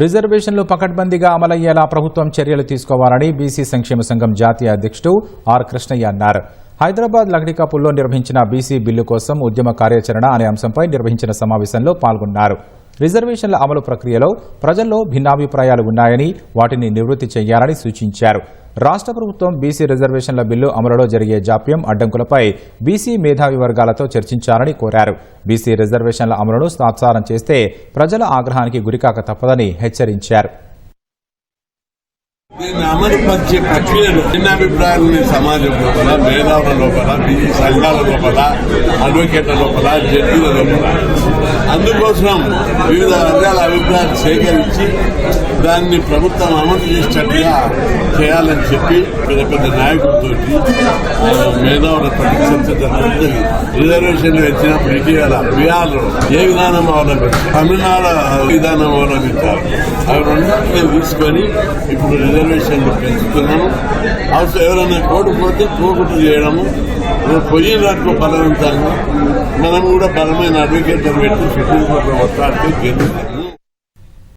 రిజర్వేషన్లు పకడ్బందీగా అమలయ్యేలా ప్రభుత్వం చర్యలు తీసుకోవాలని బీసీ సంక్షేమ సంఘం జాతీయ అధ్యక్షుడు ఆర్ కృష్ణయ్య అన్నారు. హైదరాబాద్ లక్డికాపుల్లో నిర్వహించిన బీసీ బిల్లు కోసం ఉద్యమ కార్యాచరణ అనే అంశంపై నిర్వహించిన సమావేశంలో పాల్గొన్నారు. రిజర్వేషన్ల అమలు ప్రక్రియలో ప్రజల్లో భిన్నాభిప్రాయాలు ఉన్నాయని వాటిని నివృత్తి చేయాలని సూచించారు. రాష్ట్ర ప్రభుత్వం బీసీ రిజర్వేషన్ల బిల్లు అమలులో జరిగే జాప్యం అడ్డంకులపై బీసీ మేధావి వర్గాలతో చర్చించాలని కోరారు. బీసీ రిజర్వేషన్ల అమలును సాత్సారం చేస్తే ప్రజల ఆగ్రహానికి గురికాక తప్పదని హెచ్చరించారు. దీన్ని అమలుపరిచే ప్రక్రియలో భిన్నాభిప్రాయాలు ఉన్న సమాజం లోపల మేధావుల లోపల బీజీ సంఘాల లోపల అడ్వకేట్ల లోపల జడ్జీల లోపల. అందుకోసం వివిధ వర్గాల అభిప్రాయాలు సేకరించి దాన్ని ప్రభుత్వం అమలు చేసేటట్టుగా చేయాలని చెప్పి పెద్ద పెద్ద నాయకులతో మేధావులతో చర్చ జరుగుతుంది రిజర్వేషన్లు వచ్చినప్పుడు ఇటీవల బీహార్లో ఏ విధానం అవలంబించారు తమిళనాడు విధానం అవలంబించారు అవి రెండింటినీ తీసుకొని ఇప్పుడు రిజర్వేషన్లు పెంచుతున్నాము. అవసరం ఎవరైనా కోడిపోతే పోగొట్టు చేయడము. పోయినట్లు బలవంతంగా మనం కూడా బలమైన అడ్వకేట్ పెట్టి సుప్రీంకోర్టులో వస్తాడితే గెలుస్తాము